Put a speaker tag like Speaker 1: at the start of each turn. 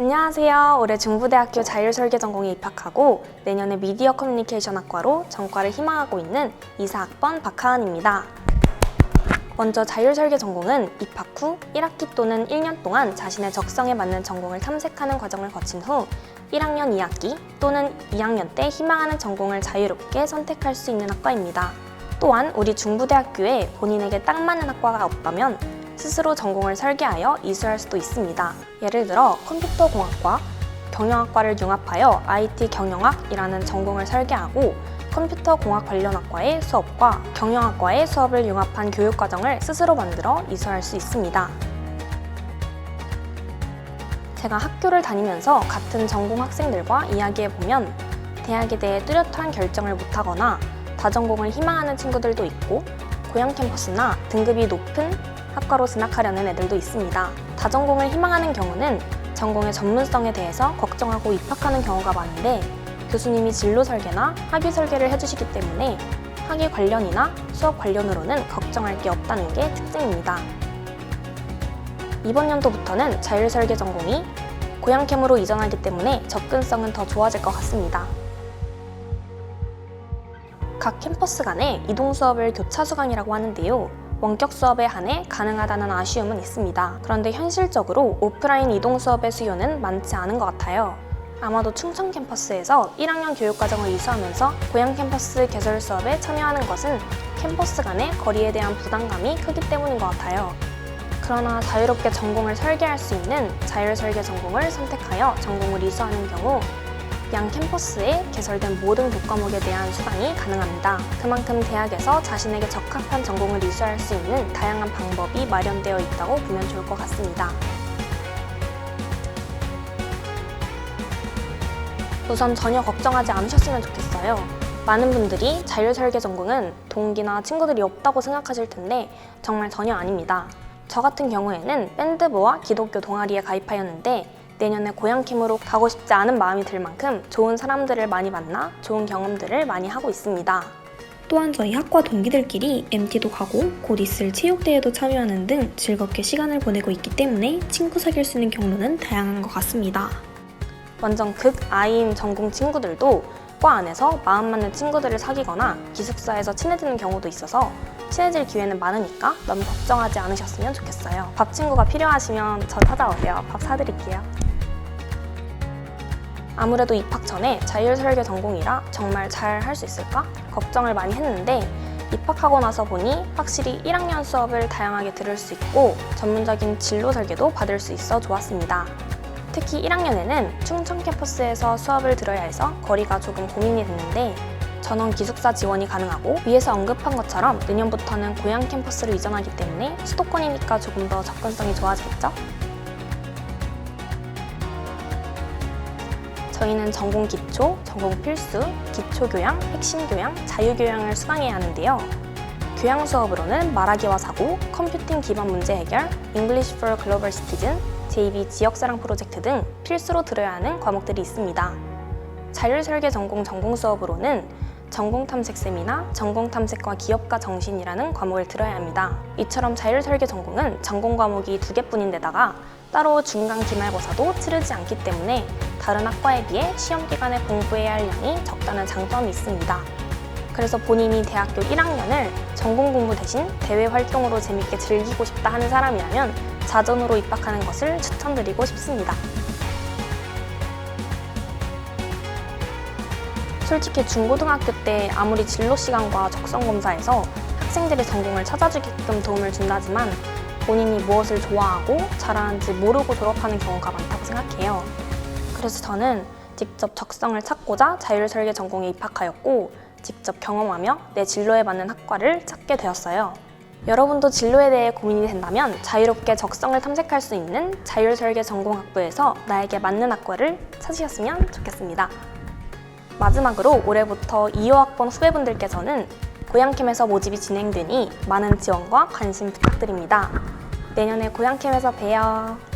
Speaker 1: 안녕하세요. 올해 중부대학교 자율설계 전공에 입학하고 내년에 미디어 커뮤니케이션 학과로 전과를 희망하고 있는 이사학번 박하은입니다. 먼저 자율설계 전공은 입학 후 1학기 또는 1년 동안 자신의 적성에 맞는 전공을 탐색하는 과정을 거친 후 1학년 2학기 또는 2학년 때 희망하는 전공을 자유롭게 선택할 수 있는 학과입니다. 또한 우리 중부대학교에 본인에게 딱 맞는 학과가 없다면 스스로 전공을 설계하여 이수할 수도 있습니다. 예를 들어 컴퓨터공학과, 경영학과를 융합하여 IT 경영학이라는 전공을 설계하고 컴퓨터 공학 관련 학과의 수업과 경영학과의 수업을 융합한 교육과정을 스스로 만들어 이수할 수 있습니다. 제가 학교를 다니면서 같은 전공 학생들과 이야기해 보면 대학에 대해 뚜렷한 결정을 못하거나 다전공을 희망하는 친구들도 있고 고향 캠퍼스나 등급이 높은 학과로 진학하려는 애들도 있습니다. 다전공을 희망하는 경우는 전공의 전문성에 대해서 걱정하고 입학하는 경우가 많은데 교수님이 진로 설계나 학위 설계를 해주시기 때문에 학위 관련이나 수업 관련으로는 걱정할 게 없다는 게 특징입니다. 이번 연도부터는 자율설계 전공이 고향캠으로 이전하기 때문에 접근성은 더 좋아질 것 같습니다. 각 캠퍼스 간의 이동 수업을 교차 수강이라고 하는데요. 원격 수업에 한해 가능하다는 아쉬움은 있습니다. 그런데 현실적으로 오프라인 이동 수업의 수요는 많지 않은 것 같아요. 아마도 충청 캠퍼스에서 1학년 교육과정을 이수하면서 고향 캠퍼스 개설 수업에 참여하는 것은 캠퍼스 간의 거리에 대한 부담감이 크기 때문인 것 같아요. 그러나 자유롭게 전공을 설계할 수 있는 자율설계 전공을 선택하여 전공을 이수하는 경우 양 캠퍼스에 개설된 모든 교과목에 대한 수강이 가능합니다. 그만큼 대학에서 자신에게 적합한 전공을 이수할 수 있는 다양한 방법이 마련되어 있다고 보면 좋을 것 같습니다. 우선 전혀 걱정하지 않으셨으면 좋겠어요. 많은 분들이 자율설계 전공은 동기나 친구들이 없다고 생각하실 텐데 정말 전혀 아닙니다. 저 같은 경우에는 밴드부와 기독교 동아리에 가입하였는데 내년에 고향캠으로 가고 싶지 않은 마음이 들 만큼 좋은 사람들을 많이 만나 좋은 경험들을 많이 하고 있습니다.
Speaker 2: 또한 저희 학과 동기들끼리 MT도 가고 곧 있을 체육대회도 참여하는 등 즐겁게 시간을 보내고 있기 때문에 친구 사귈 수 있는 경로는 다양한 것 같습니다.
Speaker 1: 완전 극 아이인 전공 친구들도 과 안에서 마음 맞는 친구들을 사귀거나 기숙사에서 친해지는 경우도 있어서 친해질 기회는 많으니까 너무 걱정하지 않으셨으면 좋겠어요. 밥 친구가 필요하시면 저 찾아오세요. 밥 사드릴게요. 아무래도 입학 전에 자율설계 전공이라 정말 잘 할 수 있을까? 걱정을 많이 했는데 입학하고 나서 보니 확실히 1학년 수업을 다양하게 들을 수 있고 전문적인 진로 설계도 받을 수 있어 좋았습니다. 특히 1학년에는 충청 캠퍼스에서 수업을 들어야 해서 거리가 조금 고민이 됐는데 전원 기숙사 지원이 가능하고 위에서 언급한 것처럼 내년부터는 고향 캠퍼스로 이전하기 때문에 수도권이니까 조금 더 접근성이 좋아지겠죠? 저희는 전공 기초, 전공 필수, 기초 교양, 핵심 교양, 자유 교양을 수강해야 하는데요. 교양 수업으로는 말하기와 사고, 컴퓨팅 기반 문제 해결, English for Global Citizen, JB 지역사랑 프로젝트 등 필수로 들어야 하는 과목들이 있습니다. 자율설계 전공 전공 수업으로는 전공 탐색 세미나, 전공 탐색과 기업가 정신이라는 과목을 들어야 합니다. 이처럼 자율설계 전공은 전공 과목이 두 개뿐인데다가 따로 중간 기말고사도 치르지 않기 때문에 다른 학과에 비해 시험 기간에 공부해야 할 양이 적다는 장점이 있습니다. 그래서 본인이 대학교 1학년을 전공 공부 대신 대외 활동으로 재밌게 즐기고 싶다 하는 사람이라면 자전으로 입학하는 것을 추천드리고 싶습니다. 솔직히 중고등학교 때 아무리 진로 시간과 적성 검사에서 학생들의 전공을 찾아주게끔 도움을 준다지만 본인이 무엇을 좋아하고 잘하는지 모르고 졸업하는 경우가 많다고 생각해요. 그래서 저는 직접 적성을 찾고자 자율설계 전공에 입학하였고 직접 경험하며 내 진로에 맞는 학과를 찾게 되었어요. 여러분도 진로에 대해 고민이 된다면 자유롭게 적성을 탐색할 수 있는 자율설계 전공학부에서 나에게 맞는 학과를 찾으셨으면 좋겠습니다. 마지막으로 올해부터 2호 학번 후배분들께서는 고향캠에서 모집이 진행되니 많은 지원과 관심 부탁드립니다. 내년에 고향캠에서 봬요.